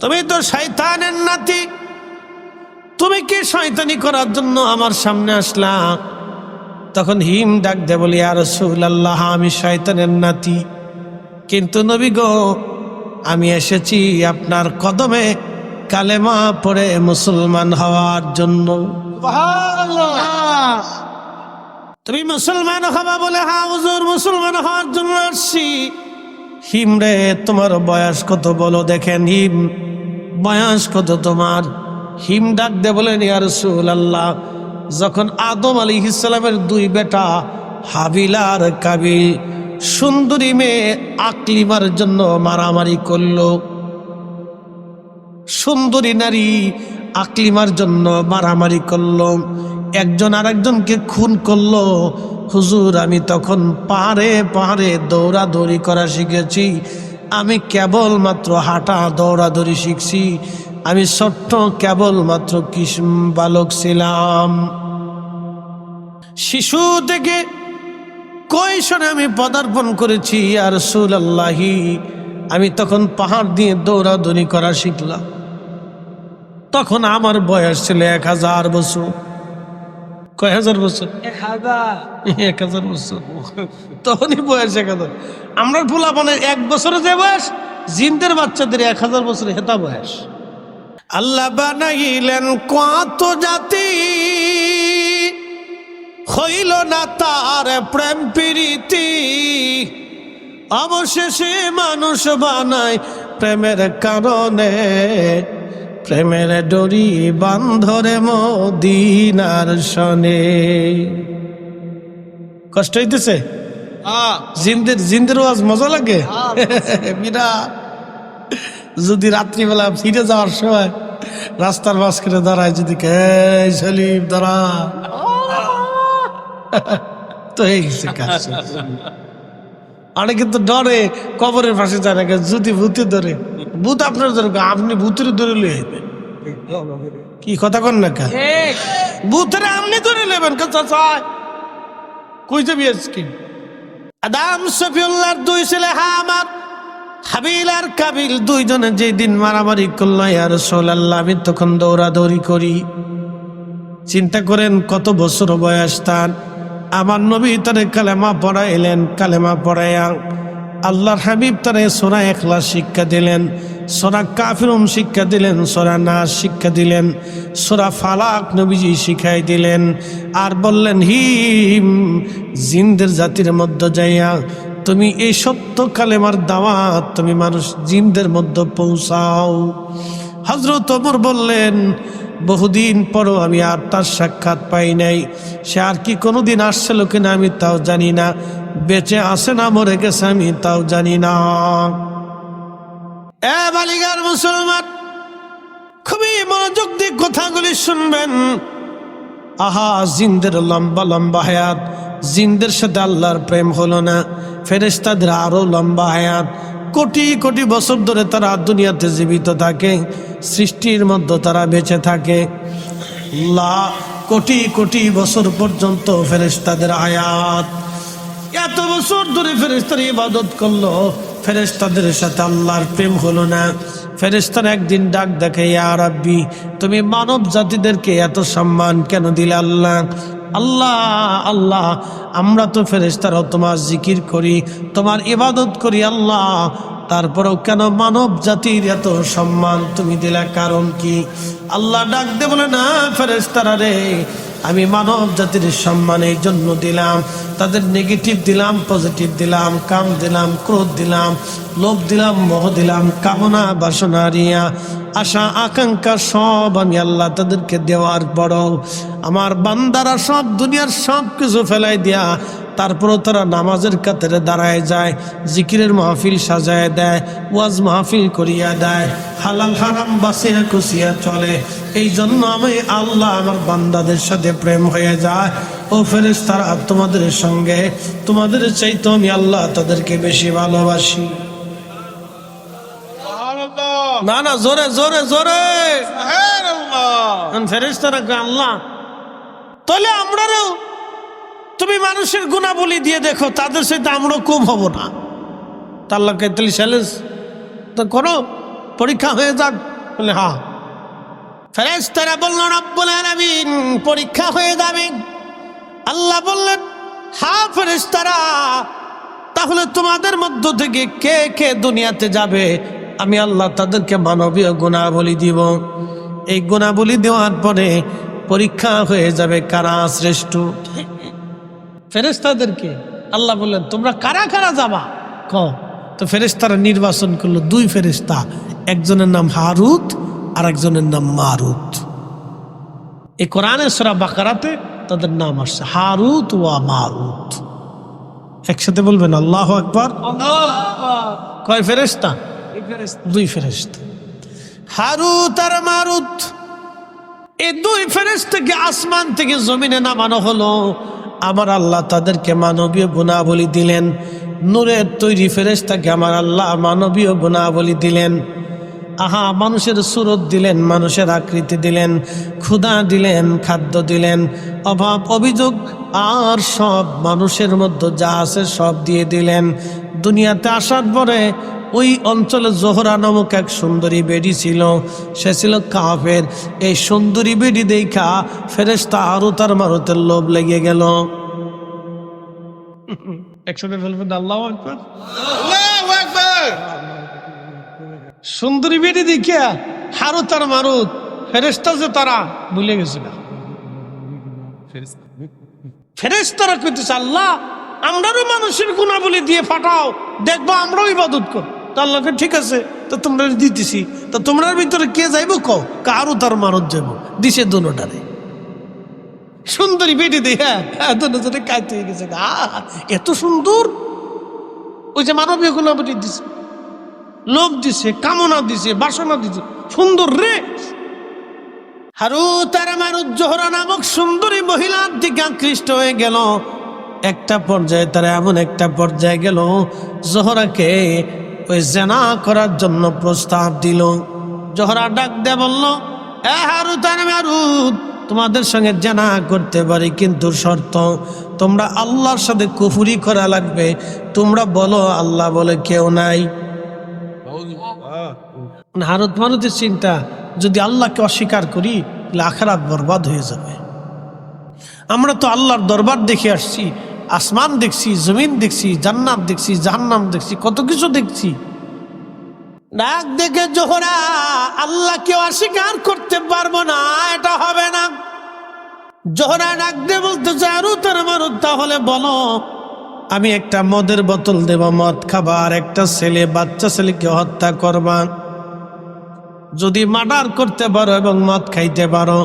তুমি তো শয়তানের নাতি। তুমি কি শয়তানি করার জন্য আমার সামনে আসলা? তখন হিম ডাক দে বলি আর আল্লাহ আমি শয়তানের নাতি। কিন্তু নবী গো আমি এসেছি আপনার কদমে কালেমা পড়ে মুসলমান হওয়ার জন্য। তুমি মুসলমান হবা বলে হা হুজুর মুসলমান হওয়ার জন্য আসছি। হিম রে তোমার বয়স কত বলো দেখেন হিম। বয়স কত তোমার? হিম ডাক দে বলেন, ইয়া আল্লাহ যখন আদম আলী ইসলামের দুই বেটা হাবিল আর কাবিল সুন্দরী মেয়ে আকলিমার জন্য মারামারি করল, সুন্দরী নারী আকলিমার জন্য মারামারি করল, একজন আরেকজনকে খুন করল, হুজুর, আমি তখন পাহাড়ে পাহাড়ে দৌড়াদৌড়ি করা শিখেছি আমি কেবল মাত্র হাঁটা দৌড়াদৌড়ি শিখছি। আমি ছোট্ট কেবল মাত্র কিসম বালক ছিলাম। শিশু থেকে কৈশোরে আমি পদার্পণ করেছি আর সুলাল্লাহি আমি তখন পাহাড় দিয়ে দৌড়াদৌড়ি করা শিখলাম। তখন আমার বয়স ছিল এক হাজার বছর। কয় হাজার বছর? এক হাজার। বছর। তখনই বয়স এক হাজার। আমরা ফুলা মানে এক বছরে যে বয়স জিনদের বাচ্চাদের এক হাজার বছরে হেতা বয়স। আল্লাহ বানাইলেন কত জাতি। হইল না তার প্রেম প্রীতি। অবশেষে মানুষ বানায় প্রেমের কারণে। প্রেমের ডরি বান্ধরে মদিনার শনে কষ্ট হইতেছে? জিন্দের জিন্দের ওয়াজ মজা লাগে? বিরাট যদি রাত্রিবেলা ফিরে যাওয়ার সময় রাস্তার মাঝখানে দাঁড়ায় যদি কে সলিম দাঁড়া। তো এই গেছে কাজ। অনেকে তো ডরে কবরের পাশে যায় না যদি ভূতে ধরে। ভূত আপনার ধরে আপনি ভূতের ধরে লয়ে কি কথা কন না কা ভূতের আপনি ধরে নেবেন কই যাবি আজকে? আদাম সফিউল্লাহর দুই ছেলে হা আমার হাবিল আর কাবিল দুইজনে যেই দিন মারামারি করল আর সোলাল্লাহ আমি তখন দৌড়াদৌড়ি করি। চিন্তা করেন কত বছর বয়স তার। আমার নবী তারে কালেমা পড়াইলেন কালেমা পড়াইয়া আল্লাহর হাবিব তারে সোরা একলা শিক্ষা দিলেন, সোরা কাফিরম শিক্ষা দিলেন, সোরা নাচ শিক্ষা দিলেন, সোরা ফালাক নবীজি শিখাই দিলেন, আর বললেন, হিম, জিনদের জাতির মধ্যে যাইয়া তুমি এই সত্য কালেমার দাওয়াত তুমি মানুষ জিনদের মধ্যে পৌঁছাও। হজরত ওমর বললেন, বহুদিন পরও আমি আর তার সাক্ষাৎ পাই নাই, সে আর কি কোনোদিন আসছিল কিনা আমি তাও জানি না। বেঁচে আসে না, মরে গেছে আমি, তাও জানি না। এ মুসলমান, খুবই মনোযোগ দিয়ে কথাগুলি শুনবেন। আহা, জিন্দের লম্বা লম্বা হায়াত, জিন্দের সাথে আল্লাহর প্রেম হলো না। ফেরেস্তাদের আরও লম্বা হায়াত। কোটি কোটি বছর ধরে তারা দুনিয়াতে জীবিত থাকে, সৃষ্টির মধ্যে তারা বেঁচে থাকে। লা কোটি কোটি বছর পর্যন্ত ফেরেস্তাদের আয়াত এত বছর ধরে ফেরেস্তার ইবাদত করল। ফেরেস্তাদের সাথে আল্লাহর প্রেম হলো না। ফেরেস্তার একদিন ডাক দেখে, ইয়া রাব্বি, তুমি মানব জাতিদেরকে এত সম্মান কেন দিলে আল্লাহ? আল্লাহ আল্লাহ, আমরা তো ফেরেস্তারাও তোমার জিকির করি, তোমার ইবাদত করি, আল্লাহ। তারপরেও কেন মানব জাতির এত সম্মান তুমি দিলা? কারণ কি? আল্লাহ ডাক দে বলে, না ফেরেস্তারা রে আমি মানব জাতির সম্মানের জন্য দিলাম। তাদের নেগেটিভ দিলাম পজিটিভ দিলাম, কাম দিলাম, ক্রোধ দিলাম, লোভ দিলাম, মহ দিলাম, কামনা বাসনা রিয়া আশা, আকাঙ্ক্ষা সব আমি আল্লাহ তাদেরকে দেওয়ার বড় আমার বান্দারা সব দুনিয়ার সব কিছু ফেলাই দিয়া তারপরও তারা নামাজের কাতারে দাঁড়ায় যায় জিকিরের মাহফিল সাজায় দেয় ওয়াজ মাহফিল করিয়া দেয় হালাল হারাম বাসিয়া কুসিয়া চলে। এই জন্য আমি আল্লাহ আমার বান্দাদের সাথে প্রেম হয়ে যায়। ও ফেরেস তারা তোমাদের সঙ্গে তোমাদের চাইতো আমি আল্লাহ তাদেরকে বেশি ভালোবাসি। না না জোরে জোরে জোরে। ফেরেস তারা আল্লাহ তাহলে আমরাও তুমি মানুষের গুণাবলী দিয়ে দেখো, তাদের সাথে আমরা কম হব না। তাল্লা কেতলি স্যালেস তো করো, পরীক্ষা হয়ে যাক। বলে হ্যাঁ। ফেরেস্তারা বলল, রব্বুল আলামিন, পরীক্ষা হয়ে যাবে। আল্লাহ বললেন হ্যাঁ ফেরেস্তারা তাহলে তোমাদের মধ্য থেকে কে কে দুনিয়াতে যাবে? আমি আল্লাহ তাদেরকে মানবীয় গুণাবলী দিব। এই গুণাবলী দেওয়ার পরে পরীক্ষা হয়ে যাবে কারা শ্রেষ্ঠ? ফেরেস্তাদেরকে আল্লাহ বললেন তোমরা কারা কারা যাবা? ক তো ফেরেস্তারা নির্বাচন করল দুই ফেরেস্তা একজনের নাম হারুত আর একজনের নাম মারুত। এই কোরআনের সরা বাকারাতে তাদের নাম আসছে হারুত ওয়া মারুত। একসাথে বলবেন আল্লাহ আকবার। কয় ফেরেস্তা দুই ফেরেস্তা হারুত আর মারুত। এই দুই ফেরেস্তাকে আসমান থেকে জমিনে নামানো হলো। আমার আল্লাহ তাদেরকে মানবীয় গুণাবলী দিলেন। নূরের তৈরি ফেরেস্তাকে আমার আল্লাহ মানবীয় গুণাবলী দিলেন। আহা মানুষের সুরত দিলেন মানুষের আকৃতি দিলেন ক্ষুধা দিলেন খাদ্য দিলেন অভাব অভিযোগ আর সব মানুষের মধ্যে যা আছে সব দিয়ে দিলেন। দুনিয়াতে আসার পরে ওই অঞ্চলে জোহরা নামক এক সুন্দরী বেডি ছিল সে ছিল কাফের। এই সুন্দরী বেডি দেখা ফেরেস্তা আরও তার মারুতের লোভ লেগে গেল। একসাথে বলবেন আল্লাহ আকবার! সুন্দরী বেডি দেখিয়া হারু তার মারুত ফেরেস্তা যে তারা ভুলে গেছিল। ফেরেস্তারা কইতেছে, আল্লাহ, আমরারও মানুষের গুণাবলী দিয়ে ফাটাও, দেখব আমরাও ইবাদত কর তো আল্লাহকে ঠিক আছে, তো তোমরা দিতেছি, তো তোমরার ভিতরে কে যাইব কও? কারও তার মারত যাব দিছে দুটারে সুন্দরী বেটি দিয়ে হ্যাঁ দুজনে হয়ে গেছে এত সুন্দর। ওই যে মানবীয় গুণাবলী দিছে। লোভ দিছে, কামনা দিছে, বাসনা দিছে। সুন্দর রে। হারু তার মারুত জোহরা নামক সুন্দরী মহিলার দিকে আকৃষ্ট হয়ে গেল। একটা পর্যায়ে তারা এমন একটা পর্যায়ে গেল, জোহরাকে ওই জেনা করার জন্য প্রস্তাব দিল। জোহরা ডাক দে বলল, এ হারু তার মারুত তোমাদের সঙ্গে জেনা করতে পারি কিন্তু শর্ত, তোমরা আল্লাহর সাথে কুফুরি করা লাগবে। তোমরা বলো, আল্লাহ বলে কেউ নাই। হারত মারুতের চিন্তা যদি আল্লাহকে অস্বীকার করি, তাহলে আখারাত বরবাদ হয়ে যাবে। আমরা তো আল্লাহর দরবার দেখে আসছি, আসমান দেখছি, জমিন দেখছি, জান্নাত দেখছি, জাহান্নাম দেখছি, কত কিছু দেখছি। ডাক দেখে জোহরা, আল্লাহকে অস্বীকার করতে পারব না, এটা হবে না। জোহরা ডাক বলতে চারু তার মারুত তাহলে বলো, আমি একটা মদের বোতল দেব, মদ খাবার, একটা ছেলে, বাচ্চা ছেলেকে হত্যা করবা। যদি মার্ডার করতে পারো এবং মদ খাইতে পারো,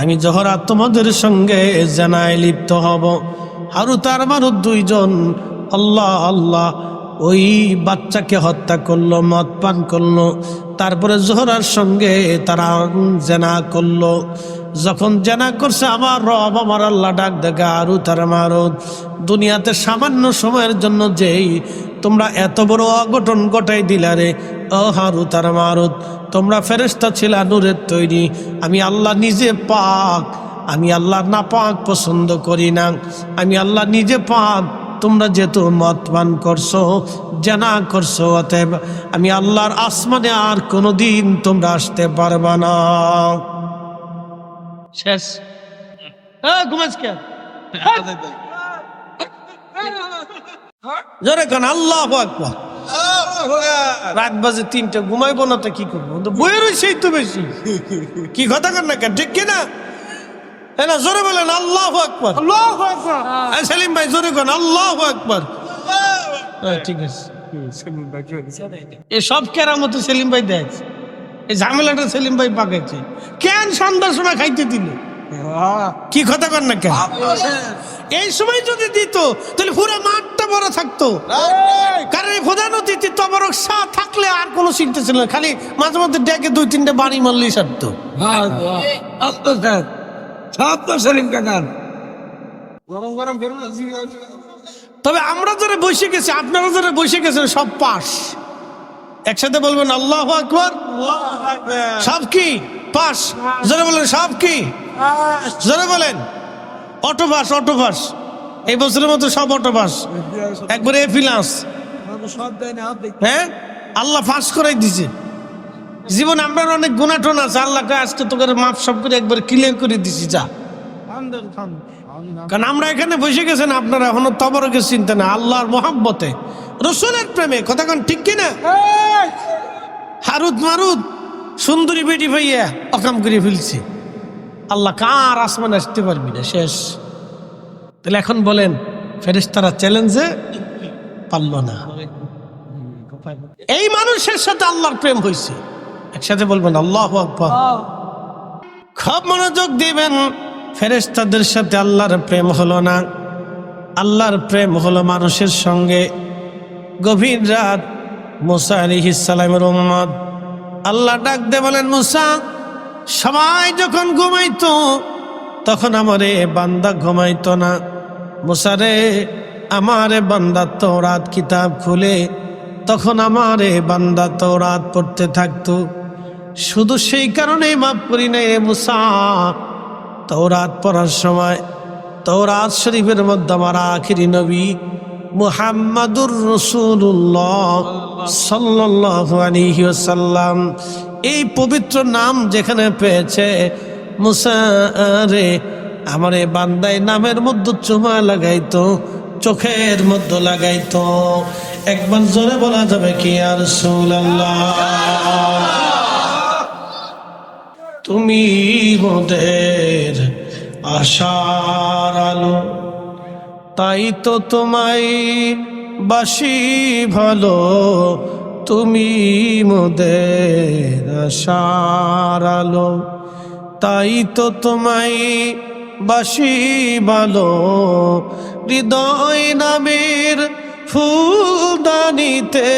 আমি জহরা তোমাদের সঙ্গে জানায় লিপ্ত হব। হারু তার মারু দুইজন, আল্লাহ আল্লাহ, ওই বাচ্চাকে হত্যা করল, মদ পান করল। তারপরে জোহরার সঙ্গে তারা জেনা করল। যখন জেনা করছে, আমার রব, আমার আল্লাহ ডাক দেখা আরু তার মারুদ দুনিয়াতে সামান্য সময়ের জন্য যেই তোমরা এত বড় অঘটন ঘটাই দিলারে ও হারু তার মারুদ তোমরা ফেরেস্তা ছিলা নূরের তৈরি আমি আল্লাহ নিজে পাক আমি আল্লাহ না পাক পছন্দ করি না আমি আল্লাহ নিজে পাক তোমরা যেহেতু মত পান করছ জানা করছ অতএব আমি আল্লাহর আসমানে আর কোনো দিন তোমরা আসতে পারবা না শেষ ঘুমাস কে জোরে কান আল্লাহ আকবার। রাত বাজে তিনটে ঘুমাইবো না তো কি করব? তো বইয়ের রয়েছেই তো বেশি। কি কথা কর না কেন ঠিক কিনা হ্যাঁ না জোরে বলেন আল্লাহ আকবার। আল্লাহ সেলিম ভাই জোরে কন আল্লাহ আকবার। হ্যাঁ, ঠিক আছে। এ সব কেরামতো সেলিম ভাই দেয় এই ঝামেলাটা সেলিম ভাই পাকাইছে। কেন সন্ধ্যার সময় খাইতে দিল? কি কথা কর না কেন? এই সময় যদি দিত তাহলে পুরো মাঠটা বড় থাকতো। কারণ এই প্রধান অতিথি তবরক শাহ থাকলে আর কোনো চিন্তা ছিল না খালি মাঝে মধ্যে ডেকে দুই তিনটে বাড়ি মারলেই সারতো। তবে আমরা যারা বসে গেছি আপনারা যারা বসে গেছেন সব পাস একসাথে বলবেন আল্লাহ আকবর। সব কি? পাস যারা বলেন সব কি? যারা বলেন অটো পাস অটো এই বছরের মতো সব অটো পাস একবারে দেখি হ্যাঁ? আল্লাহ ফাঁস করাই দিছে। জীবন আমরা অনেক গুণাটন আছে। আল্লাহকে আজকে তোকে মাপ সব করে একবার ক্লিয়ার করে দিছি যা। কারণ আমরা এখানে বসে গেছেন আপনারা এখনও তবরকে চিন্তা না আল্লাহর মোহাব্বতে। রসুলের প্রেমে কথা কোন ঠিক কিনা হারুদ মারুদ সুন্দরী বেটি ভাইয়া অকাম করে ফেলছে। আল্লাহ কার আসমান আসতে পারবি না? শেষ। তাহলে এখন বলেন, ফেরেশতারা চ্যালেঞ্জে পারল না। এই মানুষের সাথে আল্লাহর প্রেম হয়েছে একসাথে বলবেন, আল্লাহ খুব মনোযোগ দিবেন, ফেরেশতাদের সাথে আল্লাহর প্রেম হলো না। আল্লাহর প্রেম হলো মানুষের সঙ্গে। গভীর রাত, মুসা আলিহিসালামের উম্মত। আল্লাহ ডাক দে বলেন, মুসা সবাই যখন ঘুমাইতো, তখন আমারে বান্দা ঘুমাইতো না। মুসারে আমারে বান্দা তোরাত কিতাব খুলে, তখন আমারে বান্দা তোরাত পড়তে থাকতো। শুধু সেই কারণেই মাফ করি নাই রে মুসা। তৌরাত পড়ার সময় তৌরাত শরীফের মধ্যে আমার আখিরি নবী মুহাম্মাদুর রসুল্লাহ সাল্লাহ আলিহি সাল্লাম এই পবিত্র নাম যেখানে পেয়েছে, মুসা রে, আমার এই বান্দাই নামের মধ্যে চুমা লাগাইতো, চোখের মধ্যে লাগাইতো। একবার জোরে বলা যাবে কি আর তুমি মোদের আশার আলো, তাই তো তোমায় বাসি ভালো তুমি মোদের সারালো তাই তো তোমায় বাসি ভালো হৃদয় নামের ফুলদানিতে,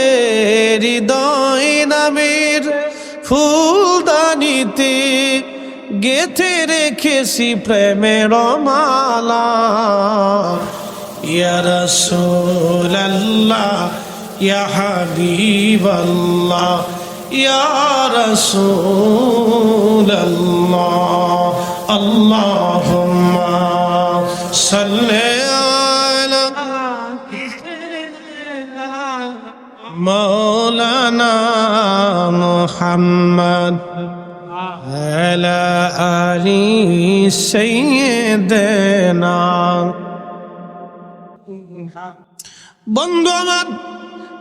হৃদয় নামের ফুলদানিতে গেথে রেখেছি প্রেমের মালা। ইয়া রাসূলাল্লাহ ইয়া হাবিবাল্লাহ ইয়া রাসূলাল্লাহ আল্লাহুম্মা সাল্লি আলা مولانا محمد على آل سيدنا বন্ধু আমার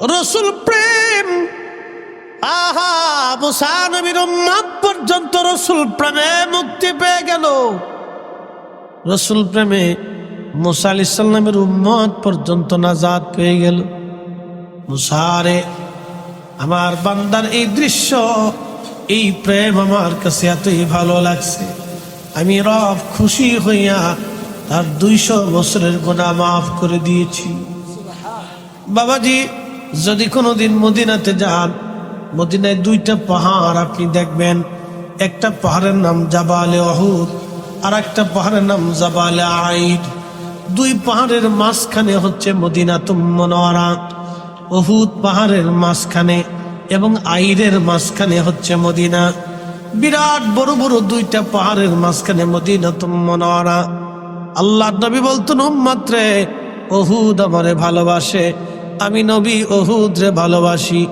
রসুল প্রেম। আহা, মুসা নবীর উম্মত পর্যন্ত রসুল প্রেমে মুক্তি পেয়ে গেল। রসুল প্রেমে মুসা আলি সাল্লামের উম্মত পর্যন্ত নাজাদ পেয়ে গেল। মুসারে আমার বান্দার এই দৃশ্য, এই প্রেম আমার কাছে এতই ভালো লাগছে। আমি রব খুশি হইয়া তার দুইশো বছরের গোনা মাফ করে দিয়েছি। বাবাজি যদি কোনোদিন মদিনাতে যান, মদিনায় দুইটা পাহাড় আপনি দেখবেন। একটা পাহাড়ের নাম জাবালে অহুদ আর একটা পাহাড়ের নাম জাবালে আইড দুই পাহাড়ের মাঝখানে হচ্ছে মদিনা তুমনোয়ারা অহুদ পাহাড়ের মাঝখানে এবং আইরের মাঝখানে হচ্ছে মদিনা। বিরাট বড় বড় দুইটা পাহাড়ের মাঝখানে মদিনা তুমনোয়ারা আল্লাহ নবী বলতেন মাত্রে অহুদ আমারে ভালোবাসে। আমি নবী অহুদ রে ভালোবাসি।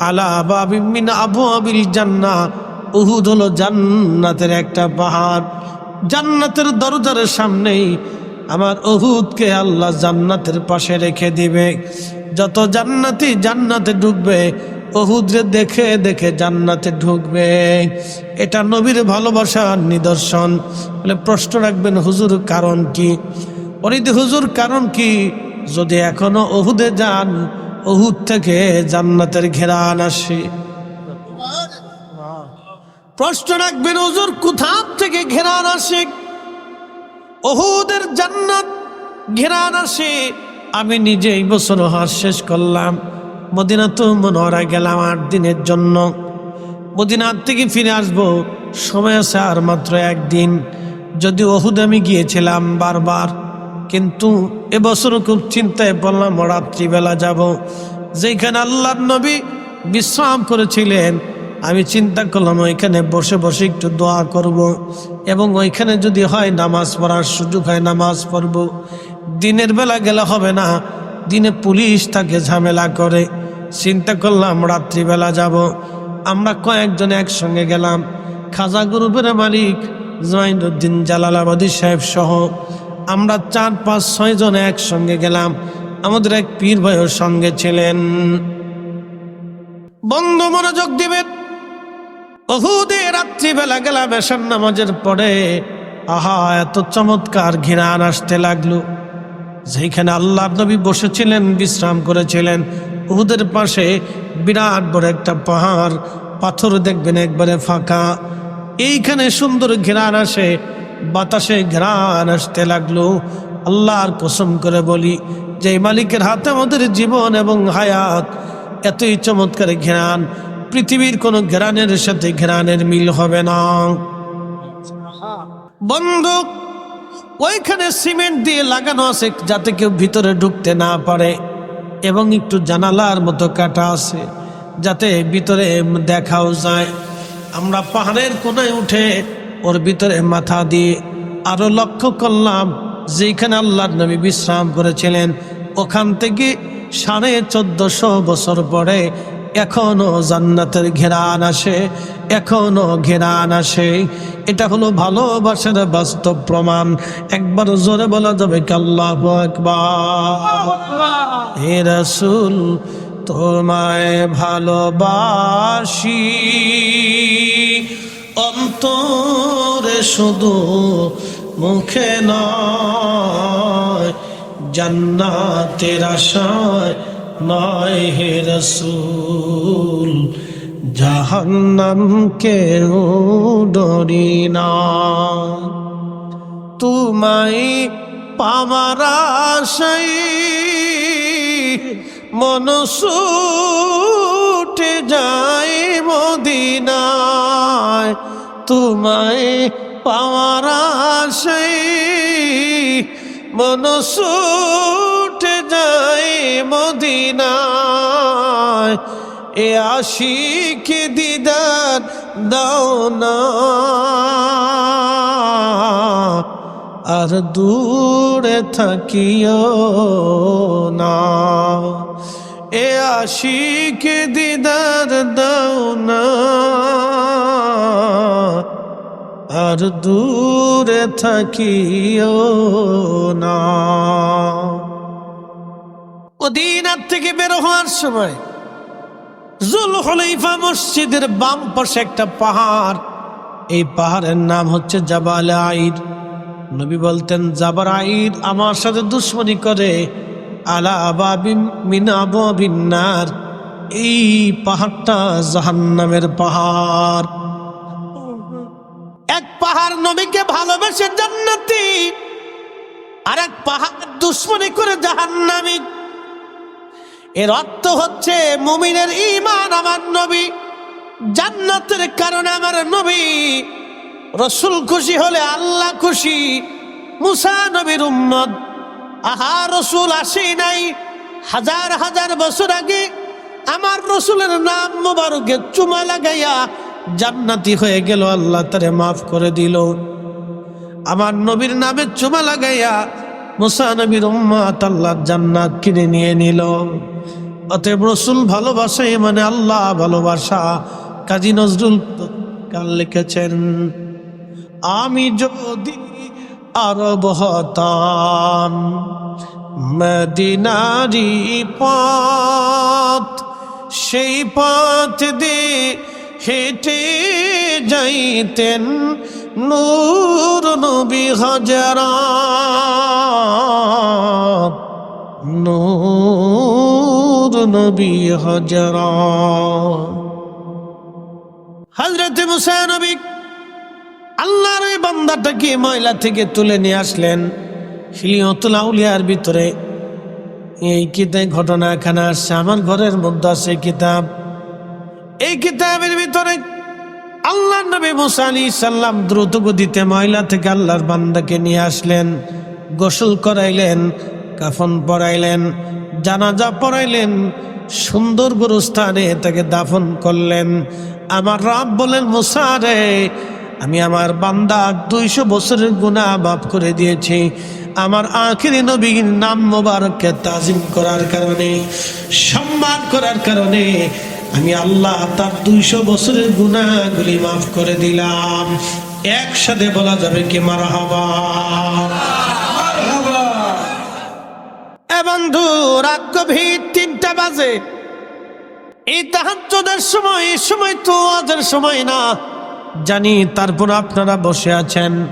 আলা বাবিমিন আবু আবিল জান্না উহুদ হলো জান্নাতের একটা পাহাড়। জান্নাতের দরজার সামনেই আমার অহুদকে আল্লাহ জান্নাতের পাশে রেখে দিবে। যত জান্নাতি জান্নাতে ঢুকবে অহুদরে দেখে দেখে জান্নাতে ঢুকবে। এটা নবীর ভালোবাসার নিদর্শন। বলে প্রশ্ন রাখবেন, হুজুর কারণ কি? অরিদি, হুজুর কারণ কি? যদি এখনও অহুদে যান অহুদ থেকে জান্নাতের ঘেরান আসে। প্রশ্ন রাখবেন, হুজুর কোথা থেকে ঘেরান আসে? অহুদের জান্নাত ঘেরান আসে। আমি নিজে এই বছর হার শেষ করলাম। মদিনা তো মনোহরা গেলাম আট দিনের জন্য। মদিনার থেকে ফিরে আসব, সময় আছে আর মাত্র একদিন। যদি ওহুদ আমি গিয়েছিলাম বারবার কিন্তু এবছরও খুব চিন্তায় পড়লাম, রাত্রিবেলা যাব। যেখানে আল্লাহ নবী বিশ্রাম করেছিলেন, আমি চিন্তা করলাম ওইখানে বসে বসে একটু দোয়া করব এবং ওইখানে যদি হয় নামাজ পড়ার সুযোগ হয় নামাজ পড়ব। দিনের বেলা গেলে হবে না, দিনে পুলিশ তাকে ঝামেলা করে। চিন্তা করলাম রাত্রিবেলা যাব। আমরা কয়েকজন একসঙ্গে গেলাম। খাজা গ্রুপের মালিক জমাইনুদ্দিন জালালাবাদী সাহেব সহ আমরা চার, পাঁচ, ছয় জন একসঙ্গে গেলাম। আমাদের এক পীর ভাইয়ের সঙ্গে ছিলেন। বন্ধ মনোযোগ দিবেন। অহুদে রাত্রিবেলা গেলাম এসার নামাজের পরে। আহা, এত চমৎকার ঘৃণান আসতে লাগল। যেখানে আল্লাহ নবী বসেছিলেন, বিশ্রাম করেছিলেন উহুদের পাশে বিরাট বড় একটা পাহাড়, পাথর দেখবেন একবারে ফাঁকা। এইখানে সুন্দর ঘেরান আসে। বাতাসে ঘেরান আসতে লাগল। আল্লাহর কসম করে বলি যে মালিকের হাতে আমাদের জীবন এবং হায়াত, এতই চমৎকার ঘেরান পৃথিবীর কোনো ঘেরানের সাথে ঘেরানের মিল হবে না। বন্ধু ওইখানে সিমেন্ট দিয়ে লাগানো আছে যাতে কেউ ভিতরে ঢুকতে না পারে এবং একটু জানালার মতো কাটা আছে যাতে ভিতরে দেখাও যায়। আমরা পাহাড়ের কোনায় উঠে ওর ভিতরে মাথা দিয়ে আরও লক্ষ্য করলাম যেখানে আল্লাহর নবী বিশ্রাম করেছিলেন, ওখান থেকে সাড়ে চোদ্দশো বছর পরে এখনও জান্নাতের ঘেরান আসে, এখনও ঘেরান আসে। এটা হলো ভালোবাসার বাস্তব প্রমাণ। একবার জোরে বলা যাবে কাল্লাহ রসুল, তোমায় ভালোবাসি। অন্তরে শুধু মুখে নয়, জান্নাতের আশায় নয় হে রসুল জাহান্নাম কেউ ডরি না। তোমায় পামার আশাই মনসুটে যায় মদিনায় তোমায় পাওয়ার আশাই মনসুটে যায় মদিনায়। এ আশিক দিদার দাও না। আর দূরে থাকিও না। এ আশিক দিদার দাও না। আর দূরে থাকিও না। মদিনার থেকে বের হওয়ার সময় জুল হলাইফা মসজিদের বাম পাশে একটা পাহাড়। এই পাহাড়ের নাম হচ্ছে জাবাল আইর। নবী বলতেন জাবার আইর আমার সাথে দুশ্মনী করে আলা আবাবিন মিন এই পাহাড়টা জাহান্নামের পাহাড়। এক পাহাড় নবীকে ভালোবেসে জান্নাতি, আর এক পাহাড় দুশ্মনী করে জাহান্নামী। এর অর্থ হচ্ছে মুমিনের ইমান আমার নবী, জান্নাতের কারণে আমার নবী। রসুল খুশি হলে আল্লাহ খুশি, মুসা নবীর উম্মত। আহা, রসুল আসি নাই। হাজার হাজার বছর আগে আমার রসুলের নাম মোবারকে চুমা লাগাইয়া জান্নাতি হয়ে গেল, আল্লাহ তারে মাফ করে দিল। আমার নবীর নামে চুমা লাগাইয়া মুসা নবীর আল্লাহ জান্নাত কিনে নিয়ে নিল। অতএব রসুল ভালোবাসা মানে আল্লাহ ভালোবাসা। কাজী নজরুল কাল লিখেছেন, আমি যদি আরব হতাম মদিনারি পথ, সেই পথ দিয়ে হেঁটে যাইতেন নূর নবী হাজারা। নূর নবী হাজারা। হজরত মুসা নবী আল্লাহর ওই বান্দাটাকে ময়লা থেকে তুলে নিয়ে আসলেন। হিলিয়তুল আউলিয়ার ভিতরে। এই কিতাব ঘটনা এখানে আসছে। আমার ঘরের মধ্যে আছে কিতাব। এই কিতাবের ভিতরে আল্লাহ নবী মুসা আলী সাল্লাম দ্রুত গতিতে ময়লা থেকে আল্লাহর বান্দাকে নিয়ে আসলেন, গোসল করাইলেন, কাফন পরাইলেন, জানাজা পড়াইলেন সুন্দর গুরুস্থানে তাকে দাফন করলেন। আমার রাব বলেন, মুসা রে আমি আমার বান্দা দুইশো বছরের গুণা মাফ করে দিয়েছি। আমার আখিরি নবীর নাম মোবারককে তাজিম করার কারণে, সম্মান করার কারণে আমি আল্লাহ তার দুইশো বছরের গুণাগুলি মাফ করে দিলাম। একসাথে বলা যাবে কি মারা হবা বন্ধু, রাত গভীর তিনটা বাজে। এই তাহাজ্জুদের সময়, এই সময় তো আজের সময় না। জানি তারপর আপনারা বসে আছেন।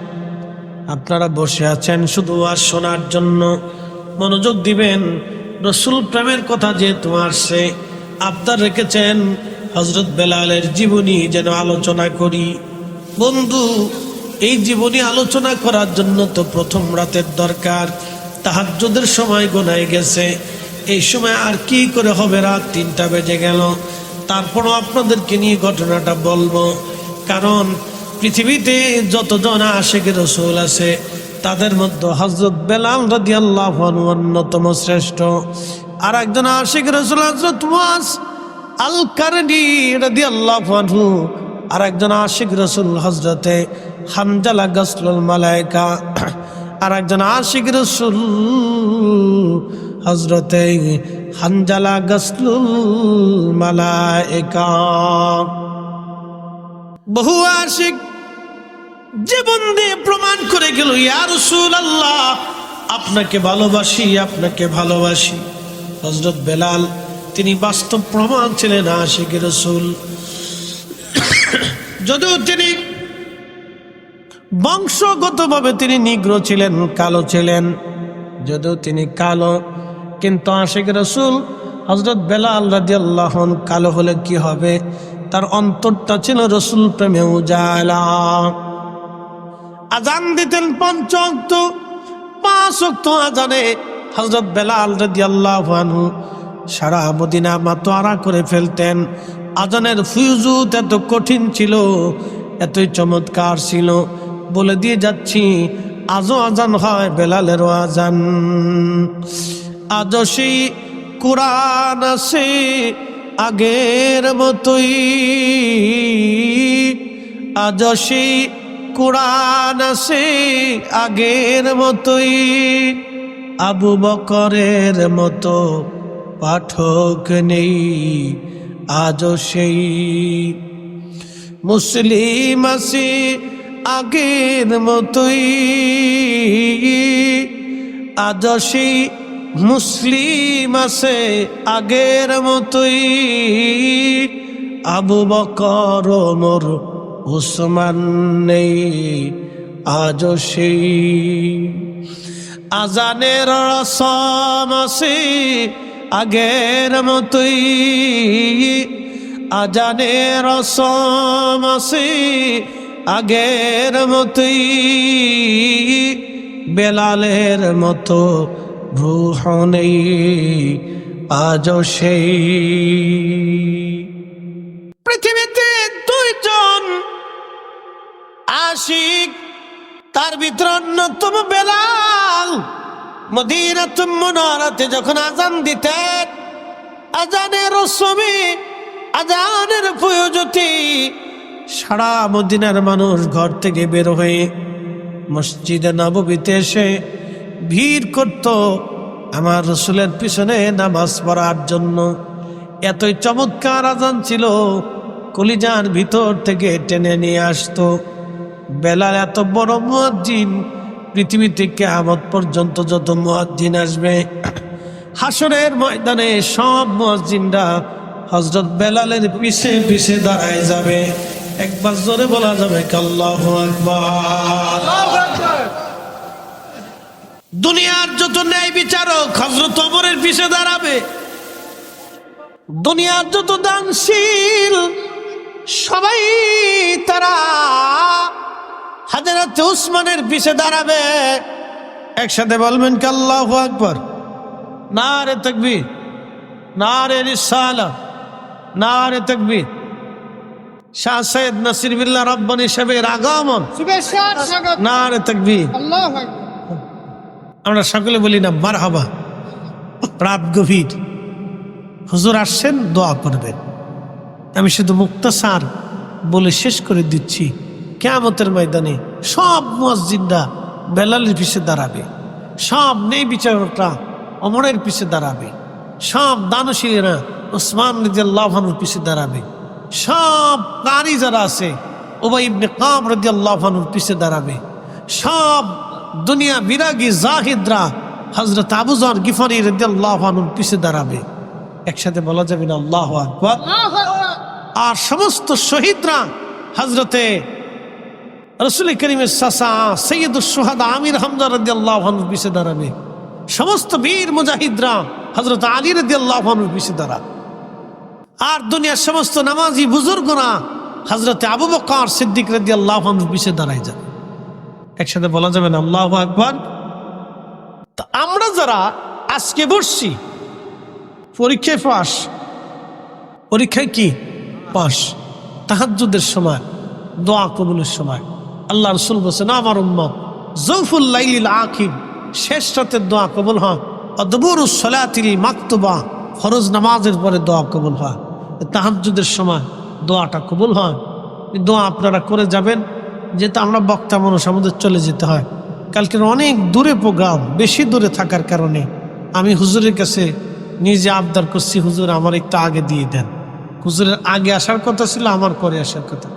আপনারা বসে আছেন শুধু আর শোনার জন্য। মনোযোগ দিবেন। রসুল প্রেমের কথা যেহেতু আসছে আপনার রেখেছেন হজরত বেলালের জীবনী যেন আলোচনা করি। বন্ধু, এই জীবনী আলোচনা করার জন্য তো প্রথম রাতের দরকার। তাহাজ্জুদের সময় গোনায় গেছে। এই সময় আর কি করে হবে? রাত তিনটা বেজে গেল। তারপরও আপনাদেরকে নিয়ে ঘটনাটা বলব। কারণ পৃথিবীতে যতজন আশেখ রসুল আছে, তাদের মধ্যে হজরত বেলাল রাদি আল্লাহ অন্যতম শ্রেষ্ঠ। আর একজন আশেখ রসুল হজরত ওয়াস আল কারনি রাদি আল্লাহ আর একজন আশিক রসুল হজরতে হামজালা গসলুল মালায়কা। আর একজন আশিক রসুল হজরতে হানজালা গসলুল মালাইকা বহু আশিক জীবন দিয়ে প্রমাণ করে গেল, ইয়া রসুল আল্লাহ আপনাকে ভালোবাসি আপনাকে ভালোবাসি। হজরত বেলাল, তিনি বাস্তব প্রমাণ ছিলেন আশিক রসুল। যদিও তিনি বংশগতভাবে তিনি নিগ্র ছিলেন, কালো ছিলেন, যদিও তিনি কালো, কিন্তু আশিক রসুল হজরত রাজি আল্লাহ কালো হলে কি হবে? তার অন্তরটা ছিল রসুল প্রেমে উজালা। আজান দিতেন পঞ্চ পাঁচ অক্ত আজানে হজরত বেলাল রাজি আল্লাহ সারা মদিনা মাতোয়ারা করে ফেলতেন। আজানের ফুজুত এত কঠিন ছিল, এতই চমৎকার ছিল। বলে দিয়ে যাচ্ছি, আজও আজান হয় বেলালেরও আজান। আজও সেই কোরআন আছে আগের মতোই আজও সেই কোরআন আগের মতোই। আবু বকরের মতো পাঠক নেই আজও সেই। মুসলিম আছে আগের মতোই, আজ সেই মুসলিম আছে আগের মতোই। আবু বকর মোর উসমান নেই আজ সেই। আজানের রসম আছে আগের মতোই। আজানের রসম আছে আগের মতোই। বেলালের মতো রুহ নেই আজ সেই। পৃথিবীতে দুইজন আশিক, তার ভিতর অন্যতম বেলাল। মদিনাত মনোরাতে যখন আজান দিতেন আজানের সময় আজানের প্রয়োজতি সারা মদিনার মানুষ ঘর থেকে বের হয়ে মসজিদে নববীতে এসে ভিড় করত আমার রসুলের পিছনে নামাজ পড়ার জন্য। এতই চমৎকার আজান ছিল, কলিজার ভিতর থেকে টেনে নিয়ে আসতো। বেলার এত বড় পৃথিবী থেকে আমত পর্যন্ত যত মুয়াজ্জিন আসবে। হাসরের ময়দানে সব মুয়াজ্জিনরা হজরত বেলালের পিছে পিছে দাঁড়ায় যাবে। একবার জোরে বলা যাবে কাল্লাহ দুনিয়ার যত ন্যায় বিচারক হজরত অমরের পিছে দাঁড়াবে দুনিয়ার যত দানশীল সবাই তারা হাজারাতে উসমানের পিছে দাঁড়াবে। একসাথে বলবেন কি আল্লাহ আকবর। না রে তকবীর না রে রিসালা না রে তকবীর। শাহ সৈয়দ নাসির বিল্লাহ রব্বানি সাহেবের আগমন। না রে তকবীর। আল্লাহ আমরা সকলে বলি না মার হবা রাত গভীর। হুজুর আসছেন, দোয়া করবেন। আমি শুধু মুক্ত মুক্তাসার বলে শেষ করে দিচ্ছি। কেয়ামতের ময়দানে সব মসজিদরা বেলালের পিছে দাঁড়াবে। সব নেই বিচারকরা অমরের পিছে দাঁড়াবে। সব দানশীলেরা ওসমান রদি আল্লাহানুর পিছিয়ে দাঁড়াবে। সব কারি যারা আছে ওবাই ইবনে কাম রদি আল্লাহানুর পিছিয়ে দাঁড়াবে। সব দুনিয়া বিরাগী জাহিদরা হজরত আবুজার গিফারি রদি আল্লাহানুর পিছিয়ে দাঁড়াবে। একসাথে বলা যাবে না আল্লাহ আকবর। আর সমস্ত শহীদরা হজরতে রসুল করিমের সাসা সৈয়দ সোহাদ আমির হামদা রদি আল্লাহ পিছিয়ে দাঁড়াবে। সমস্ত বীর মুজাহিদরা হজরত আলী রদি আল্লাহ পিছিয়ে দাঁড়া আর দুনিয়ার সমস্ত নামাজি বুজুর্গরা হজরতে আবু বকর সিদ্দিক রদি আল্লাহ পিছিয়ে দাঁড়াই যাবে। একসাথে বলা যাবে না, আল্লাহ আকবর। তা আমরা যারা আজকে বসছি, পরীক্ষায় পাস পরীক্ষায় কি? পাস তাহাজ্জুদের সময়, দোয়া কবুলের সময়। আল্লাহ রসুল বলছেন, আমার উম্মত জৌফুল লাইলিল আখির, শেষ রাতের দোয়া কবুল হয়। অদবুর সলাতিল মাকতুবা, ফরজ নামাজের পরে দোয়া কবুল হয়। তাহাজ্জুদের সময় দোয়াটা কবুল হয়। দোয়া আপনারা করে যাবেন যেহেতু আমরা বক্তা মানুষ, আমাদের চলে যেতে হয়। কালকের অনেক দূরে প্রোগ্রাম, বেশি দূরে থাকার কারণে আমি হুজুরের কাছে নিজে আবদার করছি, হুজুর আমার একটু আগে দিয়ে দেন। হুজুরের আগে আসার কথা ছিল, আমার পরে আসার কথা।